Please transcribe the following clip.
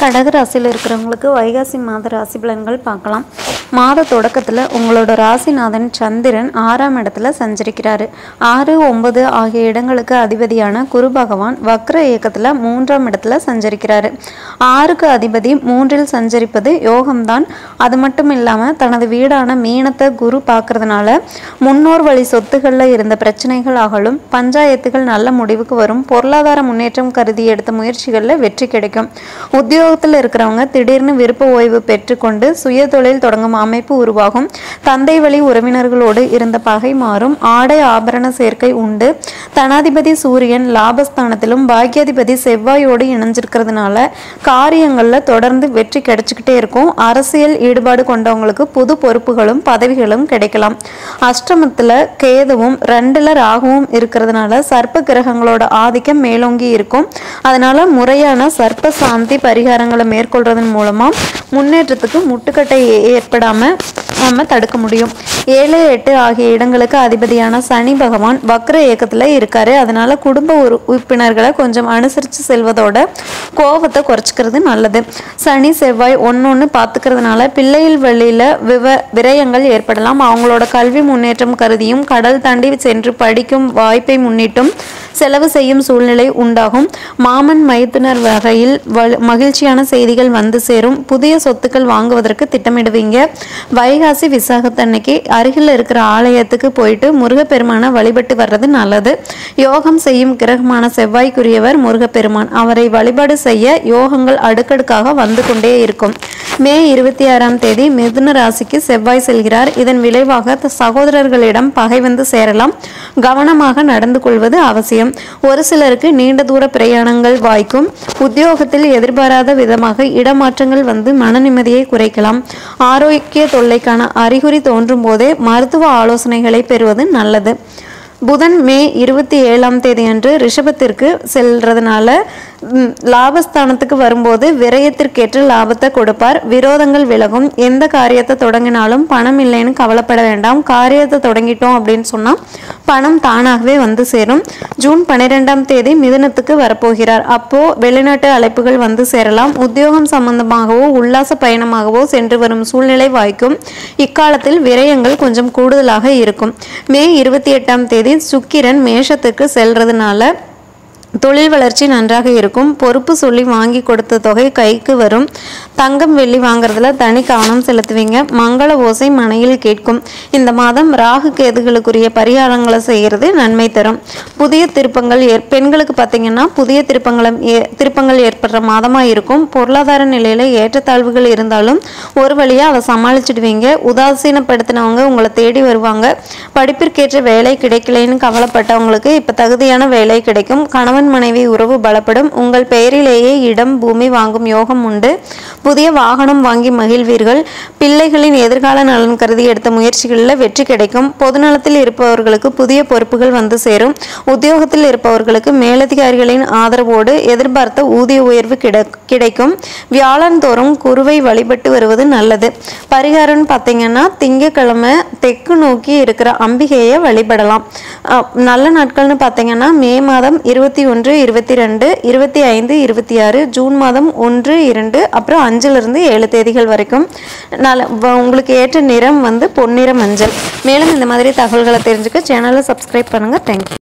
கடக ராசியில் இருக்கிறவங்களுக்கு வைகாசி மாத ராசி பலன்கள் பார்க்கலாம். மாத தொடக்கத்தில் உங்களோட ராசிநாதன் சந்திரன் ஆறாம் இடத்துல சஞ்சரிக்கிறாரு. ஆறு ஒன்பது ஆகிய இடங்களுக்கு அதிபதியான குரு பகவான் வக்ர இயக்கத்தில் மூன்றாம் இடத்துல சஞ்சரிக்கிறாரு. ஆறுக்கு அதிபதி மூன்றில் சஞ்சரிப்பது யோகம்தான். அது மட்டும் இல்லாமல் தனது வீடான மீனத்தை குரு பார்க்கறதுனால முன்னோர் வழி சொத்துகளில் இருந்த பிரச்சனைகள் ஆகலும் பஞ்சாயத்துகள் நல்ல முடிவுக்கு வரும் பொருளாதார முன்னேற்றம் கருதி எடுத்த முயற்சிகளில் வெற்றி கிடைக்கும். உத்தியோகத்தில் இருக்கிறவங்க திடீர்னு விருப்ப ஓய்வு பெற்றுக்கொண்டு சுய தொழில் தொடங்கும் அமைப்பு உருவாகும். தந்தை வழி உறவினர்களோடு இருந்த பகை மாறும். ஆடை ஆபரண சேர்க்கை உண்டு. தனாதிபதி சூரியன் லாபஸ்தானத்திலும் பாக்கியாதிபதி செவ்வாயோடு இணைஞ்சிருக்கிறதுனால காரியங்களில் தொடர்ந்து வெற்றி கிடைச்சிக்கிட்டே இருக்கும். அரசியல் ஈடுபாடு கொண்டவங்களுக்கு புது பொறுப்புகளும் பதவிகளும் கிடைக்கலாம். அஷ்டமத்தில் கேதுவும் ரெண்டில் ராகுவும் இருக்கிறதுனால சர்ப்ப கிரகங்களோட ஆதிக்கம் மேலோங்கி இருக்கும். அதனால முறையான சர்ப்ப சாந்தி பரிகாரங்களை மேற்கொள்றதன் மூலமாக முன்னேற்றத்துக்கு முட்டுக்கட்டை ஏற்படாமல் நம்ம தடுக்க முடியும். ஏழு எட்டு ஆகிய இடங்களுக்கு அதிபதியான சனி பகவான் வக்ர இயக்கத்தில் இருக்காரு. அதனால குடும்ப உறு உறுப்பினர்களை கொஞ்சம் அனுசரித்து செல்வதோட கோபத்தை குறைச்சிக்கிறது நல்லது. சனி செவ்வாய் ஒன்னொன்னு பார்த்துக்கிறதுனால பிள்ளைகள் வழியில் விவ விரயங்கள் ஏற்படலாம். அவங்களோட கல்வி முன்னேற்றம் கருதியும் கடல் தாண்டி சென்று படிக்கும் வாய்ப்பை முன்னிட்டும் செலவு செய்யும் சூழ்நிலை உண்டாகும். மாமன் மைத்துனர் வகையில் மகிழ்ச்சியான செய்திகள் வந்து சேரும். புதிய சொத்துக்கள் வாங்குவதற்கு திட்டமிடுவீங்க. வைகாசி விசாகத்தன்னைக்கு அருகில் இருக்கிற ஆலயத்துக்கு போயிட்டு முருகப்பெருமானை வழிபட்டு வர்றது நல்லது. யோகம் செய்யும் கிரகமான செவ்வாய்க்குரியவர் முருகப்பெருமான். அவரை வழிபாடு செய்ய யோகங்கள் அடுக்கடுக்காக வந்து கொண்டே இருக்கும். மே இருபத்தி ஆறாம் தேதி மிதுன ராசிக்கு செவ்வாய் செல்கிறார். இதன் விளைவாக சகோதரர்களிடம் பகை வந்து சேரலாம். கவனமாக நடந்து கொள்வது அவசியம். ஒரு சிலருக்கு நீண்ட தூர பிரயாணங்கள் வாய்க்கும் உத்தியோகத்தில் எதிர்பாராத விதமாக இடமாற்றங்கள் வந்து மன நிம்மதியை குறைக்கலாம். ஆரோக்கிய தொல்லைக்கான அறிகுறி தோன்றும் போதே மருத்துவ ஆலோசனைகளை பெறுவது நல்லது. புதன் மே இருபத்தி ஏழாம் தேதி அன்று ரிஷபத்திற்கு செல்றதுனால லாபஸ்தானத்துக்கு வரும்போது விரயத்திற்கேற்று லாபத்தை கொடுப்பார். விரோதங்கள் விலகும். எந்த காரியத்தை தொடங்கினாலும் பணம் இல்லைன்னு கவலைப்பட வேண்டாம். காரியத்தை தொடங்கிட்டோம் அப்படின்னு சொன்னால் பணம் தானாகவே வந்து சேரும். ஜூன் பன்னிரெண்டாம் தேதி மிதுனத்துக்கு வரப்போகிறார். அப்போ வெளிநாட்டு அழைப்புகள் வந்து சேரலாம். உத்தியோகம் சம்பந்தமாகவோ உல்லாச பயணமாகவோ சென்று வரும் சூழ்நிலை வாய்க்கும். இக்காலத்தில் விரயங்கள் கொஞ்சம் கூடுதலாக இருக்கும். மே இருபத்தி எட்டாம் தேதி சுக்கிரன் மேஷத்துக்கு செல்றதுனால தொழில் வளர்ச்சி நன்றாக இருக்கும். பொறுப்பு சொல்லி வாங்கி கொடுத்த தொகை கைக்கு வரும். தங்கம் வெள்ளி வாங்குறதுல தனி கவனம் செலுத்துவீங்க. மங்கள ஓசை மனையில் கேட்கும். இந்த மாதம் ராகு கேதுகளுக்குரிய பரிகாரங்களை செய்கிறது நன்மை தரும். புதிய திருப்பங்கள் ஏற் பெண்களுக்கு பார்த்தீங்கன்னா புதிய திருப்பங்களை ஏ- திருப்பங்கள் ஏற்படுற மாதமாக இருக்கும். பொருளாதார நிலையில் ஏற்றத்தாழ்வுகள் இருந்தாலும் ஒரு வழியாக அதை சமாளிச்சிடுவீங்க. உதாசீனப்படுத்தினவங்க உங்களை தேடி வருவாங்க. படிப்பிற்கேற்ற வேலை கிடைக்கலைன்னு கவலைப்பட்டவங்களுக்கு இப்போ தகுதியான வேலை கிடைக்கும். கணவன் மனைவி உறவு பலப்படும். உங்கள் பெயரிலேயே இடம் பூமி வாங்கும் யோகம் உண்டு. புதிய வாகனம் வாங்கி மகிழ்வீர்கள். பிள்ளைகளின் எதிர்கால நலன் கருதி எடுத்த முயற்சிகளில் வெற்றி கிடைக்கும். பொதுநலத்தில் இருப்பவர்களுக்கு புதிய பொறுப்புகள் வந்து சேரும். உத்தியோகத்தில் இருப்பவர்களுக்கு மேலதிகாரிகளின் ஆதரவோடு எதிர்பார்த்த ஊதிய உயர்வு கிடைக்கும். வியாழந்தோறும் குருவை வழிபட்டு வருவது நல்லது. பரிகாரம்னு பார்த்தீங்கன்னா திங்கட்கிழமை தெற்கு நோக்கி இருக்கிற அம்பிகையை வழிபடலாம். நல்ல நாட்கள்னு பார்த்தீங்கன்னா மே மாதம் இருபத்தி ஒன்று இருபத்தி ரெண்டு இருபத்தி ஐந்து இருபத்தி ஆறு ஜூன் மாதம் ஒன்று இரண்டு அப்புறம் அஞ்சிலிருந்து ஏழு தேதிகள் வரைக்கும். நான் வ- உங்களுக்கு ஏற்ற நிறம் வந்து பொன்னிற மஞ்சள். மேலும் இந்த மாதிரி தகவல்களை தெரிஞ்சுக்க சேனலை சப்ஸ்கிரைப் பண்ணுங்கள் தேங்க்யூ